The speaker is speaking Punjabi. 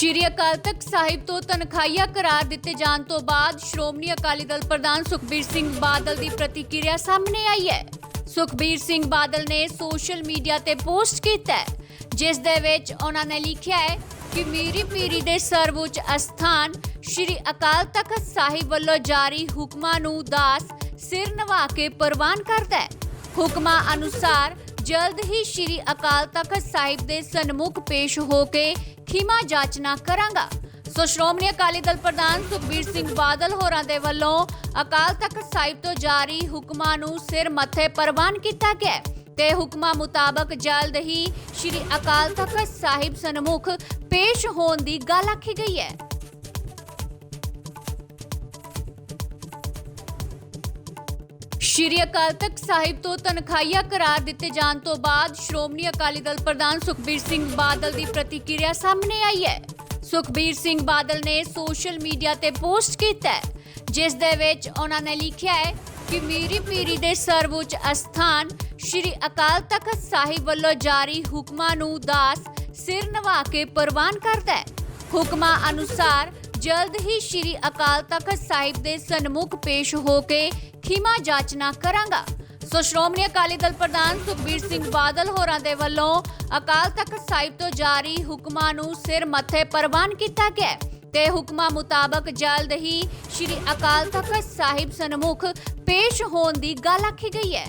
ਸ਼੍ਰੀ ਅਕਾਲ ਤਖਤ ਸਾਹਿਬ ਤੋਂ ਤਨਖਾਹੀਆ ਕਰਾਰ ਦਿੱਤੇ ਜਾਣ ਤੋਂ ਬਾਅਦ ਸ਼੍ਰੋਮਣੀ ਅਕਾਲੀ ਦਲ ਪ੍ਰਧਾਨ ਸੁਖਬੀਰ ਸਿੰਘ ਬਾਦਲ ਦੀ ਪ੍ਰਤੀਕਿਰਿਆ ਸਾਹਮਣੇ ਆਈ ਹੈ। ਸੁਖਬੀਰ ਸਿੰਘ ਬਾਦਲ ਨੇ ਸੋਸ਼ਲ ਮੀਡੀਆ ਤੇ ਪੋਸਟ ਕੀਤਾ ਜਿਸ ਦੇ ਵਿੱਚ ਉਹਨਾਂ ਨੇ ਲਿਖਿਆ ਹੈ ਕਿ ਮੇਰੀ ਪੀਰੀ ਦੇ ਸਰਵਉੱਚ ਅਸਥਾਨ ਸ਼੍ਰੀ ਅਕਾਲ ਤਖਤ ਸਾਹਿਬ ਵੱਲੋਂ ਜਾਰੀ ਹੁਕਮਾਂ ਨੂੰ ਦਾਸ ਸਿਰ ਨਵਾ ਕੇ ਪ੍ਰਵਾਨ ਕਰਦਾ ਹੈ। ਹੁਕਮਾਂ ਅਨੁਸਾਰ ਜਲਦ ਹੀ ਸ਼੍ਰੀ ਅਕਾਲ ਤਖਤ ਸਾਹਿਬ ਦੇ ਸਨਮੁਖ ਪੇਸ਼ ਹੋ ਕੇ ਖਿਮਾ ਜਾਚਨਾ ਕਰਾਂਗਾ। ਸੋ ਸ਼੍ਰੋਮਣੀ ਅਕਾਲੀ ਦਲ ਪ੍ਰਧਾਨ ਸੁਖਬੀਰ ਸਿੰਘ ਬਾਦਲ ਹੋਰਾਂ ਦੇ ਵੱਲੋਂ ਅਕਾਲ ਤਖਤ ਸਾਹਿਬ ਤੋਂ ਜਾਰੀ ਹੁਕਮਾਂ ਨੂੰ ਸਿਰ ਮੱਥੇ ਪ੍ਰਵਾਨ ਕੀਤਾ ਗਿਆ ਤੇ ਹੁਕਮਾਂ ਮੁਤਾਬਕ ਜਲਦ ਹੀ ਸ਼੍ਰੀ ਅਕਾਲ ਤਖਤ ਸਾਹਿਬ ਸਨਮੁਖ ਪੇਸ਼ ਹੋਣ ਦੀ ਗੱਲ ਆਖੀ ਗਈ ਹੈ। ਸ਼੍ਰੀ ਅਕਾਲ ਤਖਤ ਸਾਹਿਬ ਤੋਂ ਤਨਖਾਹੀਆ ਕਰਾਰ ਦਿੱਤੇ ਜਾਣ ਤੋਂ ਬਾਅਦ ਸ਼੍ਰੋਮਣੀ ਅਕਾਲੀ ਦਲ ਪ੍ਰਧਾਨ ਸੁਖਬੀਰ ਸਿੰਘ ਬਾਦਲ ਦੀ ਪ੍ਰਤੀਕਿਰਿਆ ਸਾਹਮਣੇ ਆਈ ਹੈ। ਸੁਖਬੀਰ ਸਿੰਘ ਬਾਦਲ ਨੇ ਸੋਸ਼ਲ ਮੀਡੀਆ ਤੇ ਪੋਸਟ ਕੀਤਾ ਹੈ, ਜਿਸ ਦੇ ਵਿੱਚ ਉਹਨਾਂ ਨੇ ਲਿਖਿਆ ਹੈ ਕਿ ਮੀਰੀ ਪੀਰੀ ਦੇ ਸਰਵਉੱਚ ਅਸਥਾਨ ਸ਼੍ਰੀ ਅਕਾਲ ਤਖਤ ਸਾਹਿਬ ਵੱਲੋਂ ਜਾਰੀ ਹੁਕਮਾਂ ਨੂੰ ਦਾਸ ਸਿਰ ਨਵਾ ਕੇ ਪ੍ਰਵਾਨ ਕਰਦਾ ਹੈ। ਹੁਕਮਾਂ ਅਨੁਸਾਰ ਜਲਦ ਹੀ ਸ਼੍ਰੀ ਅਕਾਲ ਤਖਤ ਸਾਹਿਬ ਦੇ ਸਨਮੁਖ ਪੇਸ਼ ਹੋ ਕੇ ਖਿਮਾ ਜਾਚਨਾ ਕਰਾਂਗਾ। ਸੋ ਸ਼੍ਰੋਮਣੀ ਅਕਾਲੀ ਦਲ ਪ੍ਰਧਾਨ ਸੁਖਬੀਰ ਸਿੰਘ ਬਾਦਲ ਹੋਰਾਂ ਦੇ ਵੱਲੋਂ ਅਕਾਲ ਤਖਤ ਸਾਹਿਬ ਤੋਂ ਜਾਰੀ ਹੁਕਮਾਂ ਨੂੰ ਸਿਰ ਮੱਥੇ ਪ੍ਰਵਾਨ ਕੀਤਾ ਗਿਆ ਤੇ ਹੁਕਮਾਂ ਮੁਤਾਬਕ ਜਲਦ ਹੀ ਸ਼੍ਰੀ ਅਕਾਲ ਤਖਤ ਸਾਹਿਬ ਸਨਮੁਖ ਪੇਸ਼ ਹੋਣ ਦੀ ਗੱਲ ਆਖੀ ਗਈ ਹੈ।